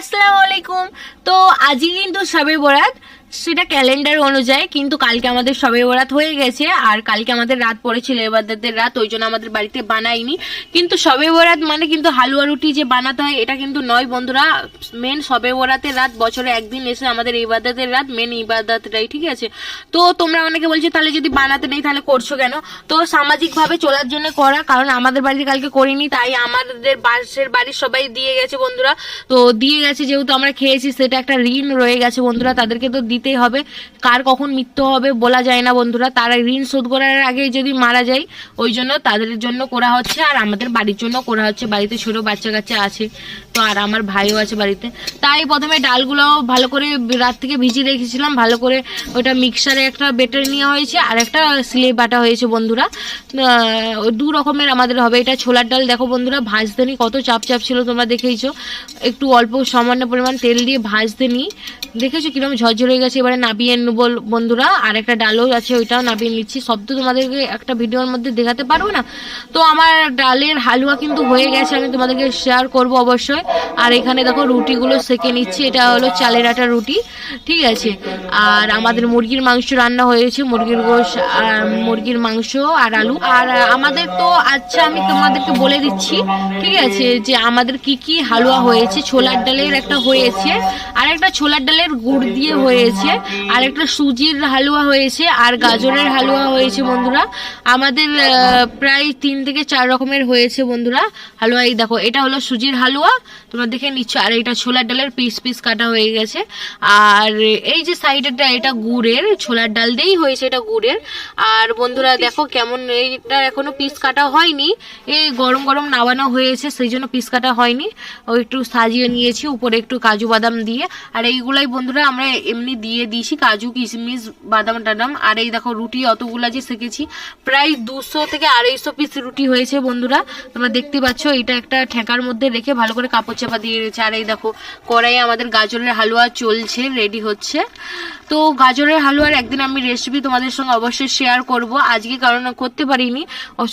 আসসালামু আলাইকুম। তো আজকে কিন্তু সবে বরাত। সেটা ক্যালেন্ডার অনুযায়ী, কিন্তু কালকে আমাদের সবে বরাত হয়ে গেছে, আর কালকে আমাদের রাত পড়েছিল এবাদতের রাত, ওই জন্য আমাদের বাড়িতে বানাইনি। কিন্তু সবে বরাত মানে কিন্তু হালুয়া রুটি যে বানাতে হয়, এটা কিন্তু নয় বন্ধুরা। মেন সবে বরাতের রাত, বছরে একদিন এসে আমাদের ইবাদতের রাত মেন ইবাদতটাই, ঠিক আছে? তো তোমরা অনেকে বলছো, তাহলে যদি বানাতে নেই, তাহলে করছ কেন? তো সামাজিক ভাবে চলার জন্য করা, কারণ আমাদের বাড়িতে কালকে করিনি, তাই আমাদের পাশের বাড়ির সবাই দিয়ে গেছে বন্ধুরা। তো দিয়ে গেছে, যেহেতু আমরা খেয়েছি, সেটা একটা ঋণ রয়ে গেছে বন্ধুরা, তাদেরকে তো দিতেই হবে। কার কখন মৃত্যু হবে বলা যায় না বন্ধুরা। তারা ঋণ শোধ করার আগে যদি মারা যায়, ওই জন্য তাদের জন্য করা হচ্ছে, আর আমাদের বাড়ির জন্য করা হচ্ছে। বাড়িতে ছোট বাচ্চা কাচ্চা আছে, তো আর আমার ভাইও আছে বাড়িতে। তাই প্রথমে ডালগুলো ভালো করে রাত থেকে ভিজিয়ে রেখেছিলাম। ভালো করে ওটা মিক্সারে একটা বেটার নেওয়া হয়েছে, আর একটা সিলে বাটা হয়েছে বন্ধুরা। দু রকমের আমাদের হবে। এটা ছোলার ডাল। দেখো বন্ধুরা, ভাজতে নি কত চাপ চাপ ছিল তোমরা দেখেইছো। একটু অল্প সামান্য পরিমাণ তেল দিয়ে ভাজতে নি দেখেছ কীরকম ঝরঝর হয়ে গেছে? এবারে নাবিয়ে নেব বন্ধুরা আর একটা ডালও আছে, ওইটাও নাবিয়ে নিচ্ছি। সব তো তোমাদেরকে একটা ভিডিওর মধ্যে দেখাতে পারব না? তো আমার ডালের হালুয়া কিন্তু হয়ে গেছে, আমি তোমাদেরকে শেয়ার করব অবশ্যই। আর এখানে দেখো রুটিগুলো সেকে নিচ্ছি, এটা হলো চালের আটা রুটি, ঠিক আছে? আর আমাদের মুরগির মাংস রান্না হয়েছে, মুরগির গোশ আর মুরগির মাংস আর আলু। আর আমাদের তো আচ্ছা আমি তোমাদেরকে বলে দিচ্ছি, ঠিক আছে? যে আমাদের কি কি হালুয়া হয়েছে, ছোলার ডালের একটা হয়েছে আর একটা ছোলার ডালের গুড় দিয়ে হয়েছে আর একটা সুজির হালুয়া হয়েছে, আর গাজরের হালুয়া হয়েছে বন্ধুরা। আমাদের প্রায় তিন থেকে চার রকমের হয়েছে বন্ধুরা হালুয়া। এই দেখো, এটা হলো সুজির হালুয়া। তোমরা দেখে নিচ্ছ, আর এটা ছোলার ডালের পিস পিস কাটা হয়ে গেছে। আর এই যে সাইডেরটা, এটা গুড়ের, ছোলার ডাল দিয়েই হয়েছে এটা গুড়ের। আর বন্ধুরা দেখো কেমন, এইটা এখনও পিস কাটা হয়নি। এই গরম গরম নামানো হয়েছে, সেই জন্য পিস কাটা হয়নি। ও একটু সাজিয়ে নিয়েছি, উপরে একটু কাজু বাদাম দিয়ে। আর এইগুলাই বন্ধুরা, আমরা এমনি দিয়ে দিয়েছি কাজু, কিশমিশ, বাদাম, টাদাম। আর এই দেখো, রুটি অতগুলা যে সেকেছি, প্রায় দুশো থেকে আড়াইশো পিস রুটি হয়েছে বন্ধুরা। তোমরা দেখতে পাচ্ছ, এটা একটা ঠেকার মধ্যে রেখে ভালো করে কাপড় চাপা দিয়ে রয়েছে আর এই দেখো কড়াই আমাদের গাজরের হালুয়া চলছে রেডি হচ্ছে। তো গাজরের হালুয়ার একদিন আমি রেসিপি তোমাদের সঙ্গে অবশ্যই শেয়ার করব। আজকে কারণ করতে পারিনি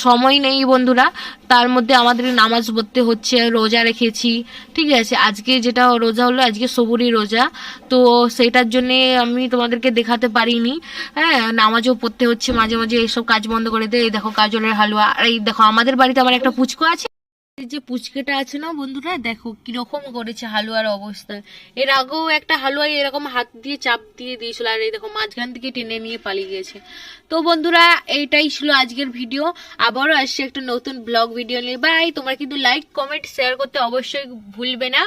সময় নেই বন্ধুরা। তার মধ্যে আমাদের নামাজ পড়তে হচ্ছে, রোজা রেখেছি, ঠিক আছে? আজকে যেটা রোজা হলো, আজকে সবুরি রোজা। তো সেটার জন্য আমি তোমাদেরকে দেখাতে পারিনি। হ্যাঁ নামাজও পড়তে হচ্ছে মাঝে মাঝে, এইসব কাজ বন্ধ করে দেয় এই দেখো গাজরের হালুয়া, আর এই দেখো আমাদের বাড়িতে আমার একটা পুচকো আছে। যে পুচকেটা আছে না বন্ধুরা, দেখো কীরকম করেছে হালুয়ার অবস্থা। এর আগেও একটা হালুয়া এরকম হাত দিয়ে চাপ দিয়ে দিয়েছিল, আর এই দেখো মাঝখান থেকে টেনে নিয়ে পালিয়ে গেছে। তো বন্ধুরা, এইটাই ছিল আজকের ভিডিও। আবারও আসছে একটা নতুন ব্লগ ভিডিও নিয়ে। বাই! তোমরা কিন্তু লাইক কমেন্ট শেয়ার করতে অবশ্যই ভুলবে না।